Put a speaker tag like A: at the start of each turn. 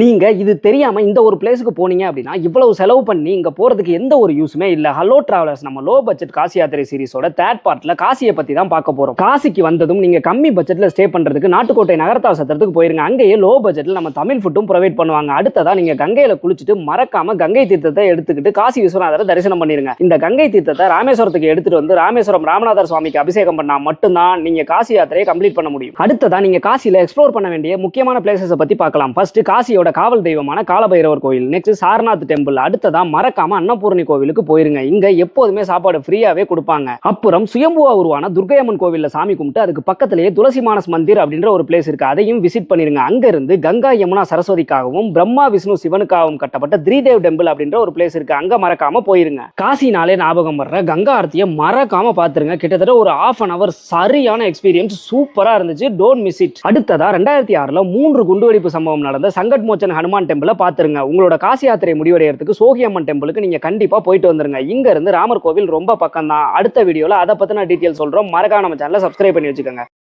A: நீங்கள் இது தெரியாமல் இந்த ஒரு பிளேஸுக்கு போனீங்க அப்படின்னா இவ்வளவு செலவு பண்ணி இங்கே போகிறதுக்கு எந்த ஒரு யூஸுமே இல்லை. ஹலோ ட்ராவலர்ஸ் நம்ம லோ பட்ஜெட் காசி யாத்திரை சீரிஸோட தேர்ட் பார்ட்டில் காசியை பற்றி தான் பார்க்க போகிறோம் காசிக்கு வந்ததும் நீங்கள் கம்மி பட்ஜெட்டில் ஸ்டே பண்ணுறதுக்கு நாட்டுக்கோட்டை நகரத்தால் சத்திரத்துக்கு போயிருங்க. அங்கேயே லோ பட்ஜெட்டில் நம்ம தமிழ் ஃபுட்டும் ப்ரொவைட் பண்ணுவாங்க. அடுத்ததா நீங்கள் கங்கையில் குளிச்சுட்டு மறக்காமல் கங்கை தீர்த்தத்தை எடுத்துக்கிட்டு காசி விஸ்வநாதரை தரிசனம் பண்ணிருங்க. இந்த கங்கை தீர்த்தத்தை ராமேஸ்வரத்துக்கு எடுத்துகிட்டு வந்து ராமேஸ்வரம் ராமநாதர் சுவாமிக்கு அபிஷேகம் பண்ணால் மட்டும்தான் நீங்கள் காசி யாத்திரையை கம்ப்ளீட் பண்ண முடியும். அடுத்ததாக நீங்கள் காசியில் எக்ஸ்ப்ளோர் பண்ண வேண்டிய முக்கியமான பிளேசஸை பற்றி பார்க்கலாம். ஃபர்ஸ்ட் காசியோட காவல் தெய்வமான காலபைரவர் கோயில். நெக்ஸ்ட் சாரநாத் டெம்பிள் அடுத்ததா மறக்காம அன்னபூரணி கோவிலுக்கு போயிருங்க. இங்க எப்போதுமே சாப்பாடு ஃப்ரீயாவே கொடுப்பாங்க. அப்புறம் சுயம்புவா உருவான துர்கையம்மன் கோவில்ல சாமி கும்பிட்டு அதுக்கு பக்கத்திலேயே துளசி மானஸ் மந்திர் அப்படின்ற ஒரு பிளேஸ் இருக்கு. அதையும் விசிட் பண்ணிருங்க. அங்க இருந்து கங்கா யமுனா சரஸ்வதிக்காகவும் பிரம்மா விஷ்ணு சிவனுக்காகவும் கட்டப்பட்ட திரிதேவ் டெம்பிள் அப்படின்ற ஒரு பிளேஸ் இருக்கு. அங்க மறக்காம போயிருங்க. காசினாலே ஞாபகம் வர்ற கங்கா ஆர்த்தியை மறக்காம பாத்துருங்க. கிட்டத்தட்ட ஒரு ஆஃப் அன் அவர் சரியான எக்ஸ்பீரியன்ஸ் சூப்பரா இருந்துச்சு. டோன்ட் மிஸ் இட் அடுத்ததா ரெண்டாயிரத்தி ஆறுல மூன்று குண்டுவெடிப்பு சம்பவம் நடந்த சங்கட் மோச்சன் ஹனுமான் டெம்பிளை பாத்துருங்க உங்களோட காசி யாத்திரை முடிவடைகிறதுக்கு சோகியம்மன் டெம்பிளுக்கு நீங்க கண்டிப்பா போயிட்டு வந்துருங்க. இங்க இருந்து ராமர் கோவில் ரொம்ப பக்கம் தான் அடுத்த வீடியோவில் அதை பற்றின டீட்டெயில் சொல்றோம். மறக்காம நம்ம சேனலை சப்ஸ்கிரைப் பண்ணி வச்சுக்கோங்க.